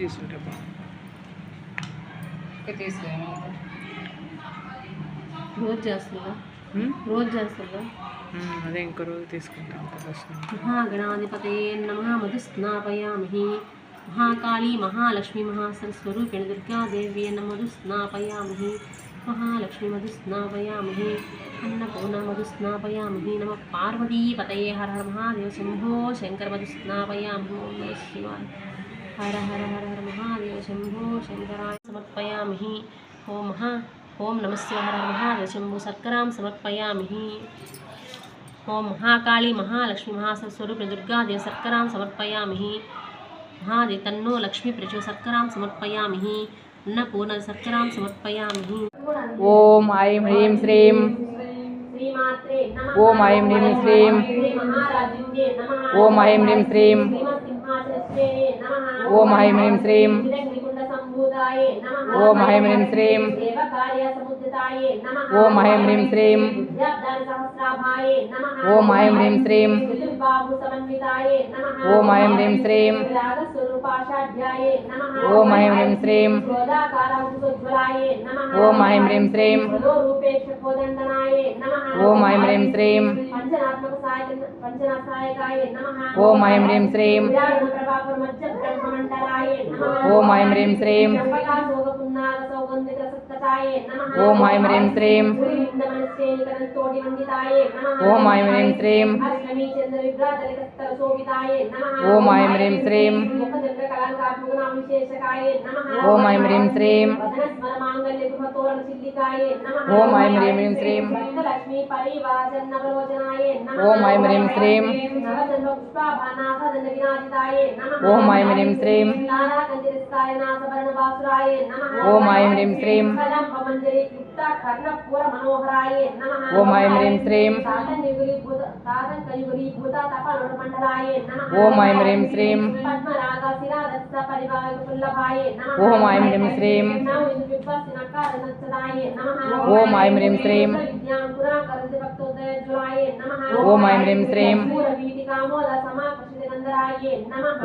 తీసుకుంటే రోజు చేస్తుందా రోజు చేస్తుందా అదే ఇంకో రోజు తీసుకుంటాం ఫస్ట్ మహాగణాధిపతయే నమ మధుస్నాపయామి మహాకాళీ మహాలక్ష్మి మహాసరస్వరూపిణి దుర్గాదేవ్యే నమ మధుస్నాపయామి మహాలక్ష్మి మధుస్నాపయామి అన్నపూర్ణ మధుస్నాపయామి నమ పార్వతీపతయే హర హర మహాదేవ శంభో శంకర మధుస్నాపయామి ఓం నమః हर हर हर हर महादेव शंभो शंकरा समर्पयामि। ओमः ओम नमः शिवाय हर महादेव शंभो शर्करां समर्पयामि। ओम महाकाली महालक्ष्मी महासस्वरूप दुर्गा दुर्गादेव शर्करां समर्पयामि। महादेव तन्नो लक्ष्मी प्रचो शर्करां समर्पयामि। अन्नपूर्ण शर्करां समर्पयामि। ओम ऐं ह्रीं श्रीं। ओम ऐं ह्रीं श्रीं। ओम ऐं ह्रीं श्रीं। ఓం ఐం హ్రీం శ్రీం ఓం ఐం హ్రీం శ్రీం ఓం ఐం హ్రీం శ్రీం ఓం ఐం హ్రీం శ్రీం ఓం ఐం హ్రీం శ్రీం ఓం ఐం హ్రీం శ్రీం ఓం ఐం హ్రీం శ్రీం ఓం ఐం హ్రీం శ్రీం. ఓం ఐం హ్రీం శ్రీం. ఓం ఐం హ్రీం శ్రీం. ఓం ఐం హ్రీం శ్రీం ఓం ఐం హ్రీం శ్రీం ఓం ఐం హ్రీం శ్రీం ఓం ఐం హ్రీం శ్రీం ఓం ఐం హ్రీం హ్రీం శ్రీం ఓం ఐం హ్రీం శ్రీం ఓం ఐం హ్రీం శ్రీం ఓం ఐం హ్రీం శ్రీం ఓం ఐం హ్రీం శ్రీం ఓం ఐం హ్రీం శ్రీం ఓం ఐం హ్రీం శ్రీం ఓం ఐం హ్రీం శ్రీం ఓం ఐం హ్రీం శ్రీం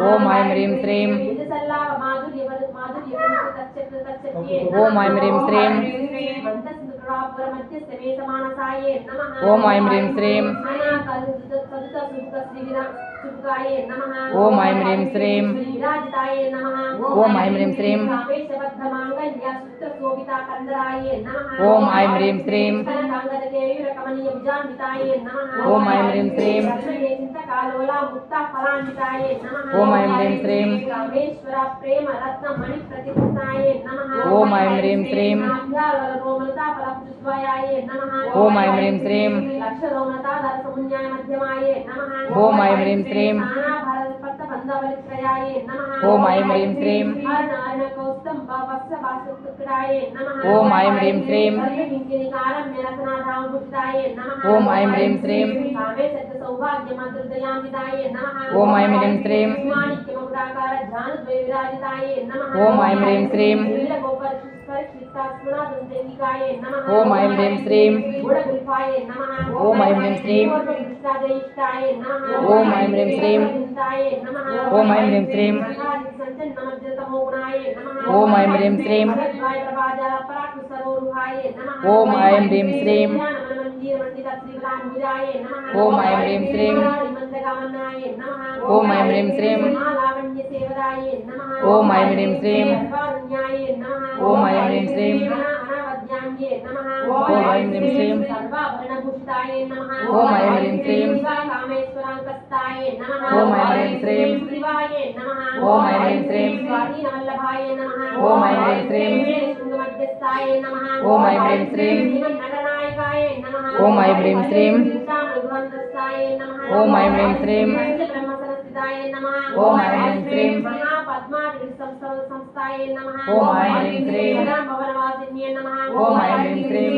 ஓம் ஐம் ரீம் ஸ்ரீம் ஓம் ஐம் ரீம் ஸ்ரீம் ஓம் ஐம் ரீம் ஸ்ரீம் ఓం ఐం హ్రీం శ్రీం ఓం ఐం హ్రీం శ్రీం ఓం ఐం హ్రీం శ్రీం ఓం ఐం హ్రీం శ్రీం ఓం ఐం హ్రీం శ్రీం ఓం ఐం హ్రీం శ్రీం ఓం ఐం హ్రీం శ్రీం ఓం ఐం హ్రీం శ్రీం. నమః. ఓం ఐం హ్రీం శ్రీం ఓం ఐం హ్రీం శ్రీం ఓం ఐం హ్రీం శ్రీం ఓం ఐం హ్రీం శ్రీం ఓం ఐం హ్రీం శ్రీం ఓం ఐం హ్రీం శ్రీం ఓం ఐం హ్రీం శ్రీం ओम ऐं ह्रीं श्रीं। ओम ऐं ह्रीं श्रीं। ओम ऐं ह्रीं श्रीं। ओम ऐं ह्रीं श्रीं। ओम ऐं ह्रीं श्रीं। ओम ऐं ह्रीं श्रीं। ओम ऐं ह्रीं श्रीं। ओम ऐं ह्रीं श्रीं। పరాకృసరోరుహాయే నమః ఓం ఐం శ్రీం సర్వాభరణభూషితాయే నమః ఓం ఐం శ్రీం కామేశ్వరాంకస్తాయే నమః ఓం ఐం శ్రీం శివాయే నమః ఓం ఐం శ్రీం స్వాధీనవల్లభాయే నమః ఓం ఐం శ్రీం శృంగమధ్యస్థాయే నమః ఓం ఐం శ్రీం నగరనాయకాయే నమః ఓం ఐం శ్రీం ఓం ఐం పంచబ్రహ్మసనస్థితాయే నమః ఓం ఐం శ్రీం మహాపద్మాటి సంస్థాయే నమః। ఓం ఐం శ్రీం భవనవాసిన్యే నమః. ఓం ఐం శ్రీం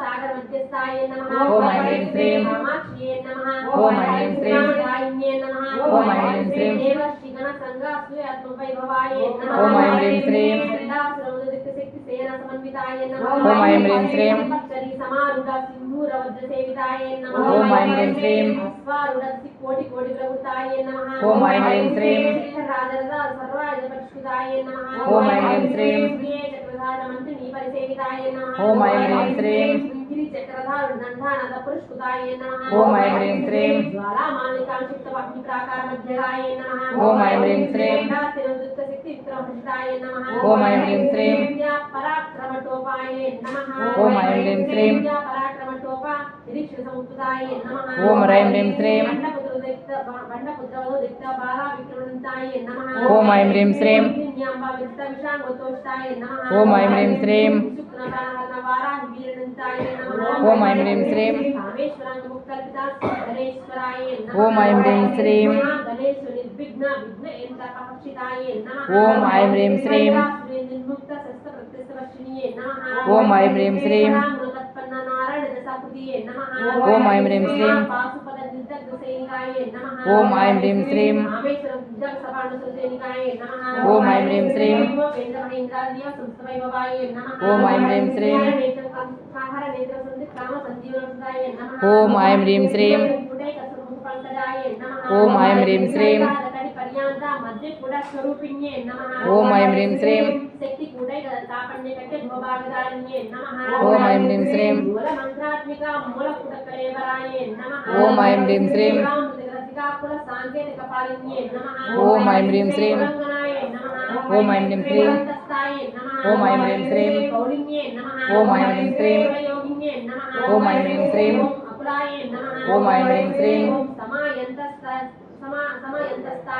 సాగర మధ్యస్థాయే నమః. ఓం ఐం శ్రీం కామాక్ష్యే నమః. ఓం ఐం శ్రీం వాయిన్యే నమః. ఓం ఐం హ్రీం శ్రీం దేవశ్రీగణ సంగాశ్రీ ఆత్మవైభవాయే నమః। ఓం ఐం హ్రీం శ్రీం చండాసురౌదదిక్త శక్తి సేన సమన్వితాయే నమః। ఓం ఐం శ్రీం నమః. ఓం ఐం హ్రీం శ్రీం కోటి కోటి ప్రవృత్తాయ నమః. ఓం ఐం హ్రీం శ్రీం. రాజరథ సర్వాయుధ పరిష్కృతాయ నమః. ఓం ఐం హ్రీం శ్రీం ప్రియ చక్రధార మంత్రిని పరిసేవితాయ నమః. ఓం ఐం హ్రీం శ్రీం ఓం ఐం హ్రీం శ్రీం జ్వాలా మాలికాంక్షిప్త అగ్ని ప్రాకార మధ్యగాయ నమః. ఓం ఐం హ్రీం శ్రీం ఓం ఐం హ్రీం శ్రీం ఓం ఐం శ్రీం ఓం శ్రీం ओम ऐं ह्रीं श्रीं। ओम ऐं ह्रीं श्रीं। ओम ऐं ह्रीं श्रीं। ओम ऐं ह्रीं श्रीं। ओम ऐं ह्रीं श्रीं। ओम ऐं ह्रीं श्रीं। ओम ऐं ह्रीं श्रीं। ఓం ఐం హ్రీం శ్రీం ఓం ఐం హ్రీం శ్రీం ఓం ఐం హ్రీం శ్రీం ఓం ఐం హ్రీం శ్రీం ఓం ఐం హ్రీం శ్రీం ಪ್ರಜ್ಞಾಂತ ಮಧ್ಯೆ ಕೂಡ ಸ್ವರೂಪಿಣ್ಯೆ ನಮಃ ಓಂ ಐಂ ರೀಂ ಶ್ರೀಂ ಶಕ್ತಿ ಕೂಡ ತಾಪಣ್ಯಕ್ಕೆ ಧ್ವಭಾಗಧಾರಿಣ್ಯೆ ನಮಃ ಓಂ ಐಂ ರೀಂ ಶ್ರೀಂ ಮೂಲ ಮಂತ್ರಾತ್ಮಿಕ ಮೂಲ ಕುಡಕಲೇವರಾಯೆ ನಮಃ ಓಂ ಐಂ ರೀಂ ಶ್ರೀಂ ಕುಲ ಸಾಂಕೇತಿಕ ಪಾಲಿನ್ಯೆ ನಮಃ ಓಂ ಐಂ ರೀಂ ಶ್ರೀಂ ಓಂ ಐಂ ರೀಂ ಶ್ರೀಂ ಓಂ ಐಂ ರೀಂ ಶ್ರೀಂ ಪೌಲಿನ್ಯೆ ನಮಃ ಓಂ ಐಂ ರೀಂ ಶ್ರೀಂ ಓಂ ಐಂ ರೀಂ ಶ್ರೀಂ ಓಂ ಐಂ ರೀಂ ಶ್ರೀಂ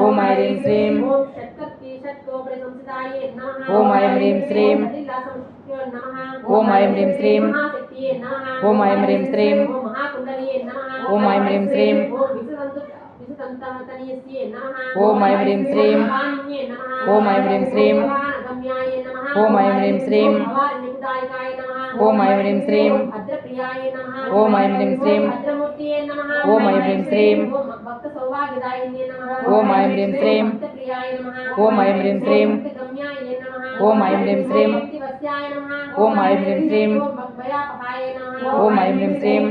ఓం ఐం శ్రీం ఓం ఐం హ్రీం శ్రీం ఓం ఐం హ్రీం శ్రీం ఓం ఐం హ్రీం శ్రీం ఓం ఐం హ్రీం శ్రీం ఓం ఐం హ్రీం శ్రీం ఓం ఐం హ్రీం శ్రీం ఓం ఐం హ్రీం శ్రీం ఓం ఐం హ్రీం శ్రీం ఓం ఐం హ్రీం శ్రీం ఓం ఐం హ్రీం శ్రీం ఓం ఐం హ్రీం శ్రీం ఓం ఐం హ్రీం శ్రీం ఓం ఐం హ్రీం శ్రీం ఓం ఐం హ్రీం శ్రీం ఓం ఐం హ్రీం శ్రీం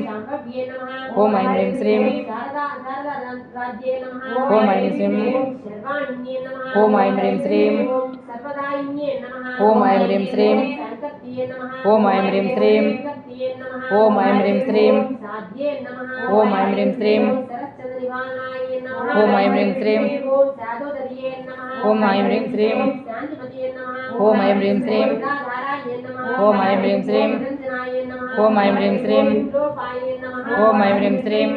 ఓం ఐం హ్రీం శ్రీం ఓం ఐం శ్రీం ఓం ఐం హ్రీం శ్రీం ओम ऐं ह्रीं श्रीं ओम ऐं ह्रीं श्रीं ओम ऐं ह्रीं श्रीं ओम ऐं ह्रीं श्रीं ओम ऐं ह्रीं श्रीं ओम ऐं ह्रीं श्रीं ओम ऐं ह्रीं श्रीं ओम ऐं ह्रीं श्रीं ओम ऐं ह्रीं श्रीं ओम ऐं ह्रीं श्रीं ओम ऐं ह्रीं श्रीं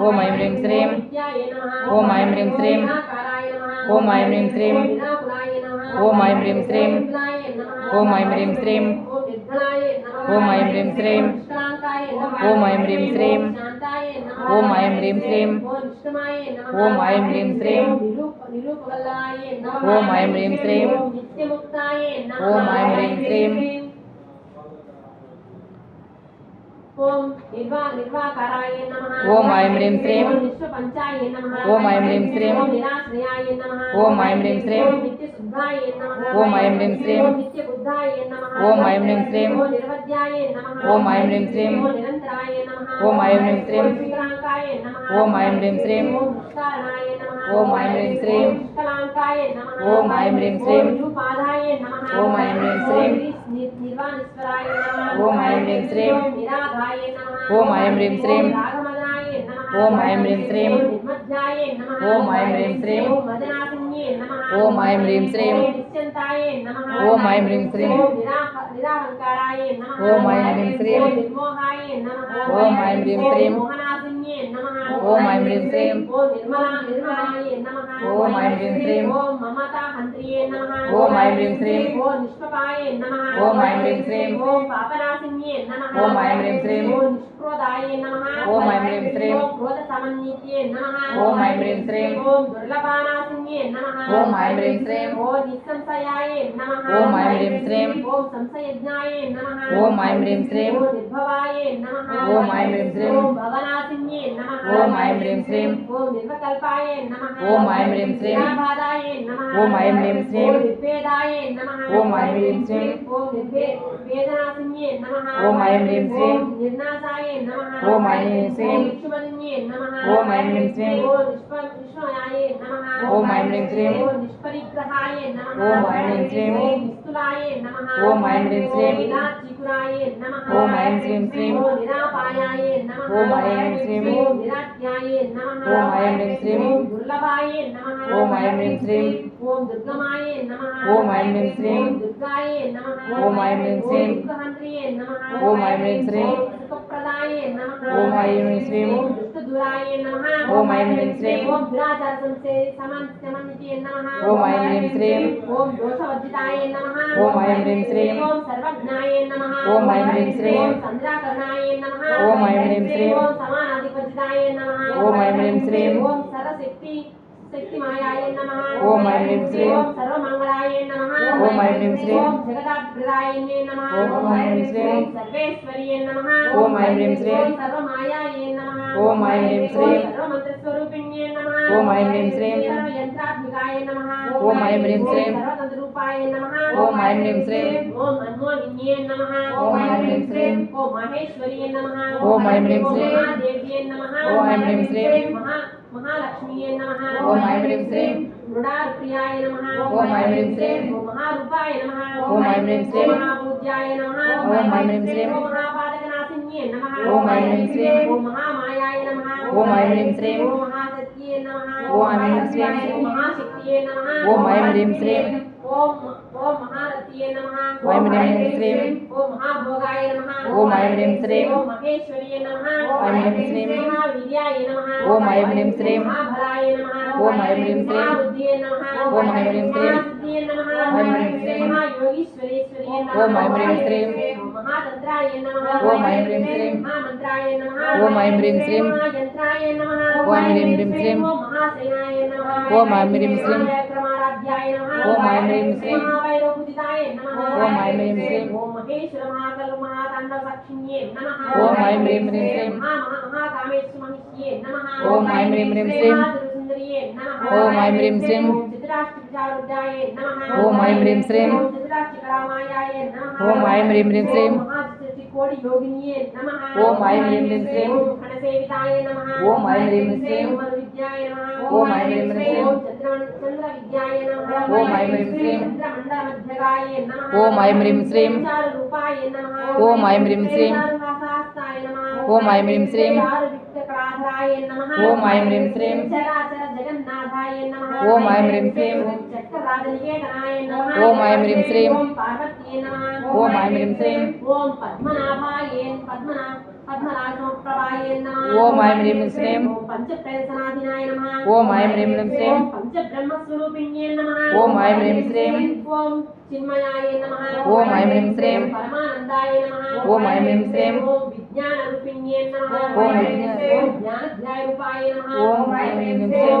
ओम ऐं ह्रीं श्रीं ओम ऐं ह्रीं श्रीं ओम ऐं ह्रीं श्रीं। ओम ऐं ह्रीं श्रीं। ओम ऐं ह्रीं श्रीं। ओम ऐं ह्रीं श्रीं। ओम ऐं ह्रीं श्रीं। ओम ऐं ह्रीं श्रीं। ओम ऐं ह्रीं श्रीं। ओम ऐं ह्रीं श्रीं। ओम ऐं ह्रीं श्रीं। ఓం నిర్వాకారాయ నమః ఓం ఐం హ్రీం శ్రీం విశ్వపంచాయ నమః ఓం ఐం హ్రీం శ్రీం నిరాశ్రయాయ నమః ఓం ఐం హ్రీం శ్రీం నిత్యశుద్ధాయ నమః ఓం ఐం హ్రీం శ్రీం నిత్యబుద్ధాయ నమః ఓం ఐం హ్రీం శ్రీం ఓం నిరవధ్యాయ నమః ఓం ఐం హ్రీం శ్రీం నిరంతరాయ నమః ఓం ఐం హ్రీం శ్రీం ఓం విక్రాంకాయ నమః ఓం ఐం హ్రీం శ్రీం ఓం నిష్కారణాయ నమః ఓం ఐం హ్రీం శ్రీం ఓం నిష్కళంకాయ నమః ఓం ఐం హ్రీం శ్రీం నమః ఓం ఐం హ్రీం శ్రీం ఓం ఐం హ్రీం శ్రీం ఓం ఐం హ్రీం శ్రీం ఓం ఐం హ్రీం శ్రీం ఓం ఐం హ్రీం శ్రీం ఓం ఐం హ్రీం శ్రీం ఓం ఐం హ్రీం శ్రీం ఓం ఐం హ్రీం శ్రీం ఓం ఐం హ్రీం శ్రీం ఓం ఐం హ్రీం శ్రీం ఓం ఐం హ్రీం శ్రీం ఓం ఐం హ్రీం శ్రీం ఓం ఐం హ్రీం శ్రీం ఓం ఐం హ్రీం శ్రీం. ఓం ఐం హ్రీం శ్రీం. ఓం ఐం హ్రీం శ్రీం. ఓం ఐం హ్రీం శ్రీం. ఓం ఐం హ్రీం శ్రీం. ఓం ఐం హ్రీం శ్రీం. ఓం ఐం హ్రీం శ్రీం. ఓం ఐం హ్రీం శ్రీం. ఓం ఐం హ్రీం శ్రీం. ఓం ఐం హ్రీం శ్రీం. ఓం ఐం హ్రీం శ్రీం. ఓం ఐం హ్రీం శ్రీం. ఓం ఐం హ్రీం శ్రీం. ఓం ఐం ஓம் ஐம் ஸ்ரீம் ஓம் ஐம் லிம் ஸ்ரீம் ஓம் ஐம் லிம் ஸ்ரீம் ஓம் ஐம் லிம் ஸ்ரீம் ஓம் ஐம் லிம் ஸ்ரீம் ஓம் ஐம் ஸ்ரீம் ஸ்ரீம் ஓம் ஐம் ஸ்ரீம் ஓம் ஐம் லிம் ஸ்ரீம் ஓம் ஐம் லிம் ஸ்ரீம் ஓம் துர்கமாய நமः ஓம் ஐம் லிம் ஸ்ரீம் துர்காய நமः ஓம் ஐம் லிம் ஸ்ரீம் ஓம் ஐம் லிம் ஸ்ரீம் ఐం హ్రీం శ్రీం. ఓం దుష్టదురాయ నమః. ఓం ఐం హ్రీం శ్రీం. ఓం దురాచార సంసే సమన్ సమన్వితే నమః ఓం ఐం హ్రీం శ్రీం. ఓం దోషవర్జితాయ నమః. ఓం ఐం హ్రీం శ్రీం. ఓం సర్వజ్ఞాయ నమః ఓం ఐం హ్రీం శ్రీం. ఓం సంధ్రాకరణాయ నమః ఓం ఐం హ్రీం శ్రీం. ఓం సమానాధిపతితాయ నమః ఓం ఐం హ్రీం శ్రీం. ఓం సర్వశక్తి శక్తిమాయాయ నమః ఓం ఐం హ్రీం శ్రీం. ఓం సర్వమంగళాయ నమః ఓం ఐం హ్రీం శ్రీం. ఓం జగదాభిప్రదాయనే నమః ఓం ఐం హ్రీం శ్రీం. ఓం సర్వేశ్వర్యే నమః ఓం ఐం హ్రీం శ్రీం. ఓం సర్వమాయాయే నమః ఓం ఐం హ్రీం శ్రీం. ఓం సర్వమంత్రస్వరూపిణ్యే నమః ఓం ఐం హ్రీం శ్రీం. సర్వయంత్రాత్మికాయ నమః ఓం ఐం హ్రీం శ్రీం. ఓం సర్వతంత్రూపాయ నమః ఓం ఐం హ్రీం శ్రీం. ఓం మన్మోహిన్యే నమః ఓం ఐం హ్రీం శ్రీం. ఓం మహేశ్వర్యే నమః ఓం ఐం హ్రీం శ్రీం. ఓం మహాదేవ్యే నమః ఓం ఐం హ్రీం శ్రీం. महालक्ष्मीये नमः। ओम ऐं ह्रीं ओम ओम ऐं ह्रीं श्रीं ओम ऐं ह्रीं ओम ओम महामायाय नमः। ओम ऐं ह्रीं श्रीं महासत्ये नमः। ओम ऐं ह्रीं श्रीं ओम ओम महारथिये नमः। ओम ह्रीं श्रीं ओम। महाभोगाय नमः। ओम ह्रीं श्रीं। ओम महेश्वरीय नमः। ओम ह्रीं श्रीं। महावीर्याय नमः। ओम ह्रीं श्रीं। महाभलाय नमः। ओम ह्रीं श्रीं। महाबुद्धिये नमः। ओम ह्रीं श्रीं। महासिद्धिये नमः। ओम ह्रीं श्रीं। महायोगीश्वरेश्वरीय नमः। ओम ह्रीं श्रीं। ఓం ఐం హ్రీం శ్రీం. ఓం ఐం హ్రీం శ్రీం. ఓం హ్రీం హ్రీం శ్రీం. ఓం ఐం హ్రీం శ్రీం. ఓం ఐం హ్రీం శ్రీం. ఓం ఐం హ్రీం శ్రీం. ఓం ఐం హ్రీం హ్రీం శ్రీం. ఓం ఐం హ్రీం హ్రీం శ్రీం. ओम ऐं ह्रीं श्रीं ओम ऐं ह्रीं श्रीं ओम ऐं ह्रीं ह्रीं श्रीं ओम ऐं ह्रीं ह्रीं श्रीं ओम ऐं ह्रीं श्रीं ओम ऐं ह्रीं श्रीं ओम ऐं ह्रीं श्रीं ओम ऐं ह्रीं श्रीं ओम ऐं ह्रीं श्रीं ఓం ఐం హ్రీం శ్రీం. ఓం ఐం హ్రీం శ్రీం. ఓం ఐం హ్రీం శ్రీం. ఓం ఐం హ్రీం శ్రీం. ఓం ఐం హ్రీం శ్రీం. ఓం పద్మనాభాయ పద్మనా పద్మనాభప్రభాయ నమః ఓం ఐం హ్రీం శ్రీం. ఓం ఐం హ్రీం శ్రీం. ఓం ఐం హ్రీం శ్రీం. ఓం ఐం హ్రీం శ్రీం. ఓం ఐం హ్రీం శ్రీం. ఓం ఓం ఐం హ్రీం శ్రీం.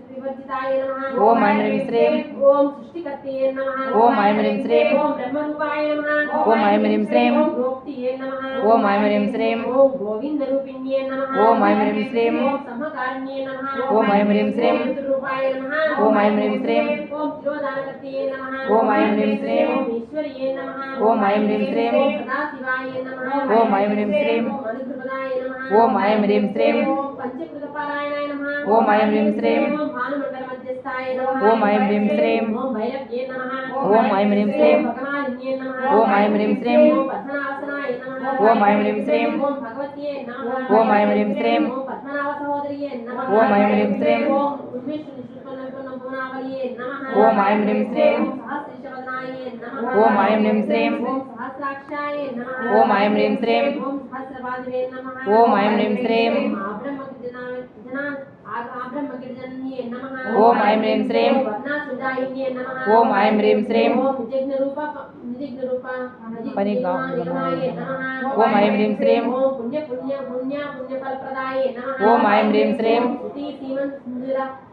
హ్రీం శ్రీం. ఓం సుప్తాయ నమః ఓం ఐం హ్రీం శ్రీం. ఓం ప్రజ్ఞాత్మికాయ నమః ఓం ఐం హ్రీం శ్రీం. తుర్యాయ నమః ఓం ఐం హ్రీం శ్రీం. ఓం సర్వవ్యవస్థిత వివర్జితాయ నమః ఓం ఐం హ్రీం శ్రీం. ఓం సృష్టికర్తయే నమః ఓం ఐం హ్రీం శ్రీం. ఓం బ్రహ్మరూపాయ నమః ఓం ఐం హ్రీం శ్రీం. ఓం ఐం హ్రీం శ్రీం. ఓం ఐం హ్రీం శ్రీం. ఓం ఐం హ్రీం శ్రీం. ఓం ఐం హ్రీం శ్రీం. ఓం ఐం హ్రీం శ్రీం. ఓం ఐం హ్రీం శ్రీం. ఓం ఐం హ్రీం శ్రీం. ఓం ఐం హ్రీం శ్రీం. ఓం ఐం హ్రీం శ్రీం. ఓం ఐం హ్రీం శ్రీం. ఓం ఐం హ్రీం శ్రీం. ओम ऐं ह्रीं श्रीं ओम ऐं ह्रीं श्रीं ओम ऐं ह्रीं श्रीं ओम ऐं ह्रीं श्रीं ओम ऐं ह्रीं श्रीं ओम ऐं ह्रीं श्रीं ओम ऐं ह्रीं श्रीं ओम ऐं ह्रीं श्रीं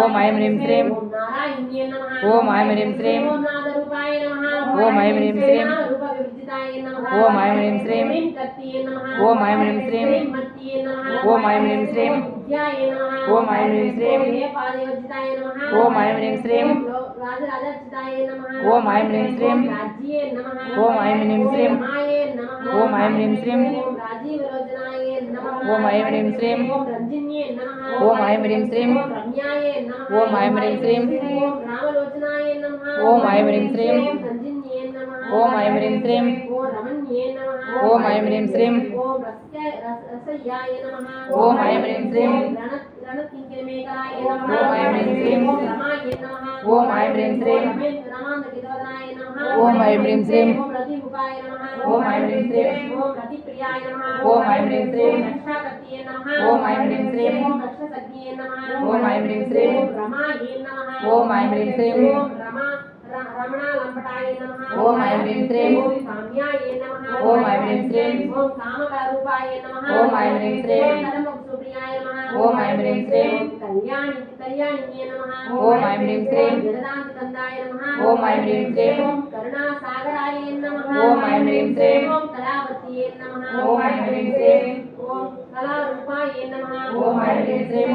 ఓం ఐం హ్రీం శ్రీం ఓం వర్ణాసుజాయిన్యే నమః ఓం ఐం హ్రీం శ్రీం ఓం నిజజ్ఞ రూప నిజజ్ఞ రూప పరిగా- నిగమాయ నమః ఓం ఐం హ్రీం శ్రీం ఓం పుణ్య పుణ్య పుణ్య పుణ్యఫలప్రదాయ నమః ఓం ఐం హ్రీం శ్రీం శ్రీ శ్రీమన్ సుందర పదానుదురికాయ నమః ఓం ఐం హ్రీం శ్రీం సకలాగమ సుందర సుశుద్ధి సంపూర్ణ ముక్తికాయ నమః ఓం ఐం హ్రీం శ్రీం పురుషార్థప్రదాయిన్యే నమః ఓం ఐం హ్రీం శ్రీం పూర్ణాయ నమః ఓం ఐం హ్రీం శ్రీం యోగిన్యే నమః ఓం ఐం హ్రీం శ్రీం భువనేశ్వర్యే నమః ఓం ఐం హ్రీం శ్రీం ఓం అంబికాయ నమః ఓం ఐం హ్రీం శ్రీం ఓం అంబికనాయ నమః ఓం ఐం హ్రీం శ్రీం ओम ऐं ह्रीं श्रीं ओम ऐं ह्रीं श्रीं ओम ऐं ह्रीं श्रीं ओम ऐं ह्रीं श्रीं ओम ऐं ह्रीं श्रीं ओम ऐं ह्रीं श्रीं ओम ऐं ह्रीं श्रीं ओम ऐं ह्रीं श्रीं ओम ऐं ह्रीं श्रीं ओम ऐं ह्रीं श्रीं ओम ऐं ह्रीं श्रीं ओम ऐं ह्रीं श्रीं सद्ये नमः ओम ऐं ह्रीं श्रीं रमायै नमः ओम ऐं ह्रीं श्रीं ओम रमा रमणालम्बटायै नमः ओम ऐं ह्रीं श्रीं ओम काम्यायै नमः ओम ऐं ह्रीं श्रीं ओम कामकारूपायै नमः ओम ऐं ह्रीं श्रीं ओम कलमुखसुप्रियायै नमः ओम ऐं ह्रीं श्रीं कल्याणि कल्याणियै नमः ओम ऐं ह्रीं श्रीं जगदान्तकन्दाय नमः ओम ऐं ह्रीं श्रीं ओम करुणासागरायै नमः ओम ऐं ह्रीं श्रीं ओम कलावर्तियै नमः ओम ऐं ह्रीं श्रीं ओम कला रूपा ये नमः ओम ऐं श्रीं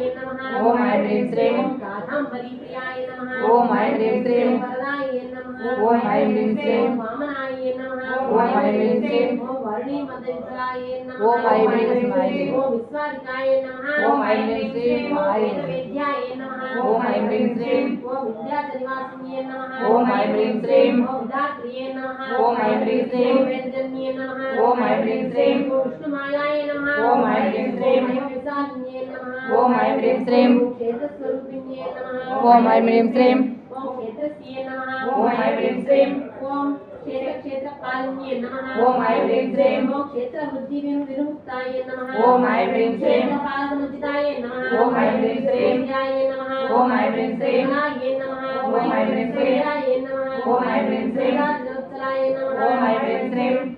ये नमः ओम ऐं श्रीं परिप्रिया ये नमः ओम ऐं श्रीं ये नमः ओम ऐं वामना ये नमः ओम वर्णी श्रीं ये नमः ओम ऐं श्रीं ये नमः ओम ऐं विद्या ये ओम ऐं ह्रीं श्रीं। ओम विद्याचरिवासिन्ये नमः ओम ऐं ह्रीं श्रीं। ओम विद्याक्रिये नमः ओम ऐं ह्रीं श्रीं। ओम वेदजन्ये नमः ओम ऐं ह्रीं श्रीं। ओम विष्णुमायाय नमः ऐं ह्रीं श्रीं। ओम ऐं ह्रीं श्रीं। ओम ऐं ह्रीं श्रीं। ओम ऐं ह्रीं श्रीं। ओम ఓం కదమసుప్రియాయ నమః. ఓం ఐం హ్రీం శ్రీం ఓం కళ్యాణి కళ్యాణిన్యే నమః. ఓం ఐం హ్రీం శ్రీం జగదాంత కందాయ నమః. ఓం ఐం హ్రీం శ్రీం ఓం కరుణాసాగరాయ నమః. ఓం ఐం హ్రీం శ్రీం ఓం కళావత్యే నమః. ఓం ఐం హ్రీం శ్రీం ఓం కళారూపాయ నమః. ఓం ఐం హ్రీం శ్రీం ఓం కాంతాయ నమః ఓం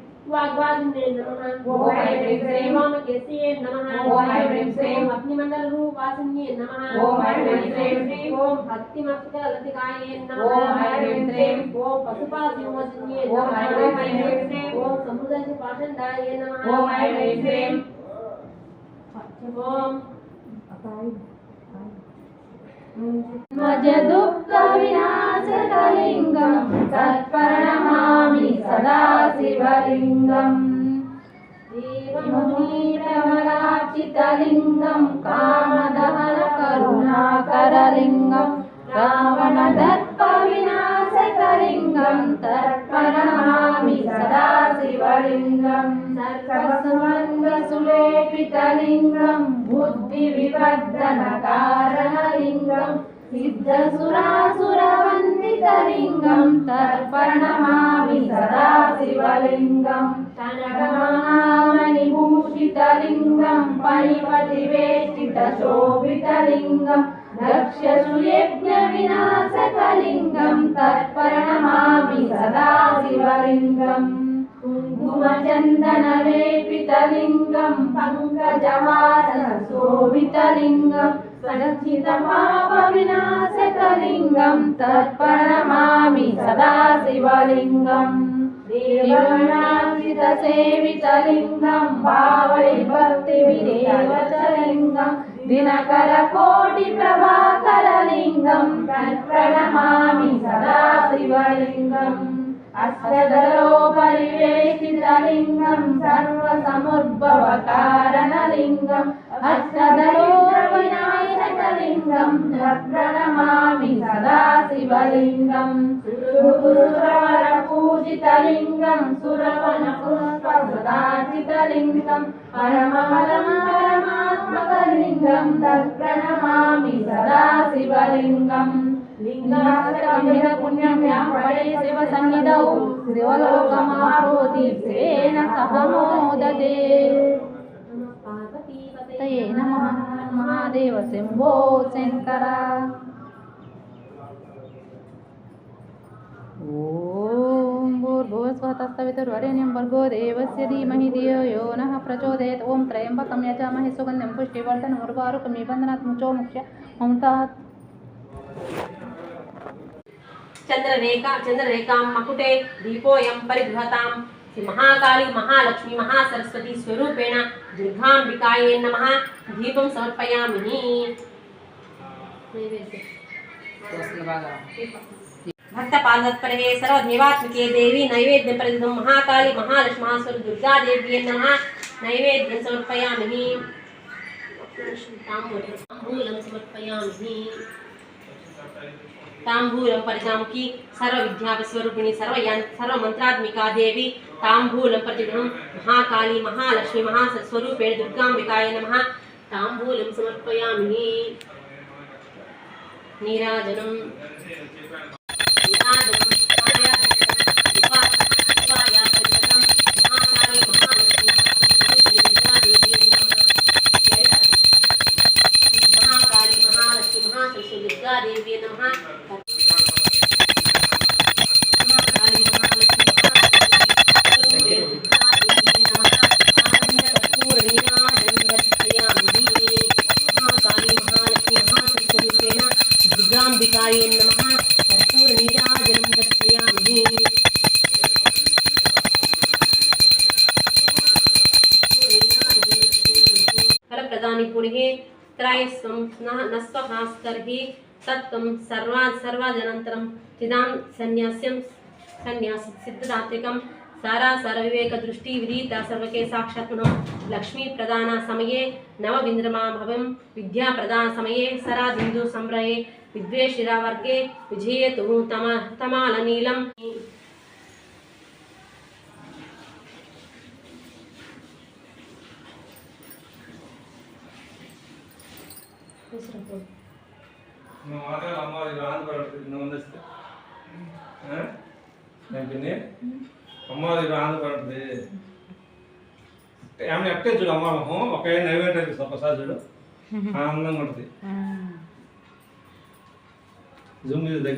अग्निमंडल रूप वासिन्ये नमः ओम ऐं श्रीं ओम भक्ति मस्तक लतिकाये नमः ओम ऐं श्रीं ओम पशुपाल योजनिये ओम ऐं श्रीं ओम समुदाय से पाषंडाये नमः ओम ऐं श्रीं ओम बताइए मजदुप्त विनाश कलिङ्गं तत्प्रणमामि सदा शिवलिङ्गम् विमुनीतमराचितलिङ्गं सुरासुरवन्दितलिङ्गं तर्पणमामि सदा शिवलिङ्गं। भूषितलिङ्गं परिवतिवेष्टितशोभितलिङ्गं रक्षु यज्ञविनाशकलिङ्गं तत्पर्णमाभि सदा शिवलिङ्गम् गुणचन्दन रेपितलिङ्गं కుంకుమచందనలేపితలింగం పంకజవాసన శోభితలింగం సచిత పాప వినాశకలింగం తర్పణమామి సదా శివలింగం దేవనాచిత సేవితలింగం భావై భక్తి విదేవచలింగం దినకర కోటి ప్రణమామి సదాశివలింగం. సురవర పూజితలింగం సురవన పుష్పదాచితలింగం పరమమలం పరమాత్మకలింగం తత్ప్రణమామి సదాశివలింగం. లింగాష్టమిద పుణ్యం శివ సన్నిధౌ శివలోకమారోతి సేన శ్రీమాత్రయే నమ. మహాదేవ శంభో శంకర. ఓం భూర్భువస్వతస్తవితుర్వరేణ్యం భర్గో దేవస్య ధీమహి ధియో యో నః ప్రచోదయత్. ఓం త్రయంబకం యజామహి సుగంధం పుష్టివర్ధన మురువారుకం నిబంధనాత్ ముచో ముఖ్య మమతాత్. చంద్రరేఖా చంద్రరేఖాం మకుటే దీపోయం పరిగృహతాం श्री महाकाली, महालक्ष्मी, महासरस्वती स्वरूपेण दुर्गाम्बिकायै नमः। दीपं समर्पयामि। भक्तपादत्परवे सर्वदेवात्मिके देवी नैवेद्यप्रदिदं महाकाली महालक्ष्मी महास्वरी दुर्गादेव्यै नमः। नैवेद्यं समर्पयामि। ताम्बूलं समर्पयामि తాంబూలం పరిజాముఖి సర్వ విద్యాస్వరూపిణి సర్వ సర్వ మంత్రాత్మికా దేవి తాంబూలం ప్రతిగృహం మహాకాళి మహాలక్ష్మి మహాస్వరూపేణ దుర్గాంబికాయ నమ తాంబూలం సమర్పయామి నీరాజనం సత్వం సర్వా సర్వాదనంతరం చిదాం సన్యాస్యం సన్యాస సిద్ధదాత్వికం సారా సరవివేక దృష్టి విరీత సర్వకే సాక్షాత్మనం లక్ష్మీ ప్రధాన సమయే నవవింద్రమా భవం విద్యా ప్రధాన సమయే సరా బిందు సంభ్రయే విద్వేషిరావర్గే విజయేతు తమ తమాలనీలం Thank you. నువ్వు వందిస్తే నేను పిన్ని? అమ్మ ఇది ఆంధ్రపడుతుంది ఏమైనా ఎట్టే చూడు అమ్మ మొహం ఒకే నైవేద్యం ఒకసారి చూడు. ఆనందంగా ఉంటుంది. జూమ్ దగ్గర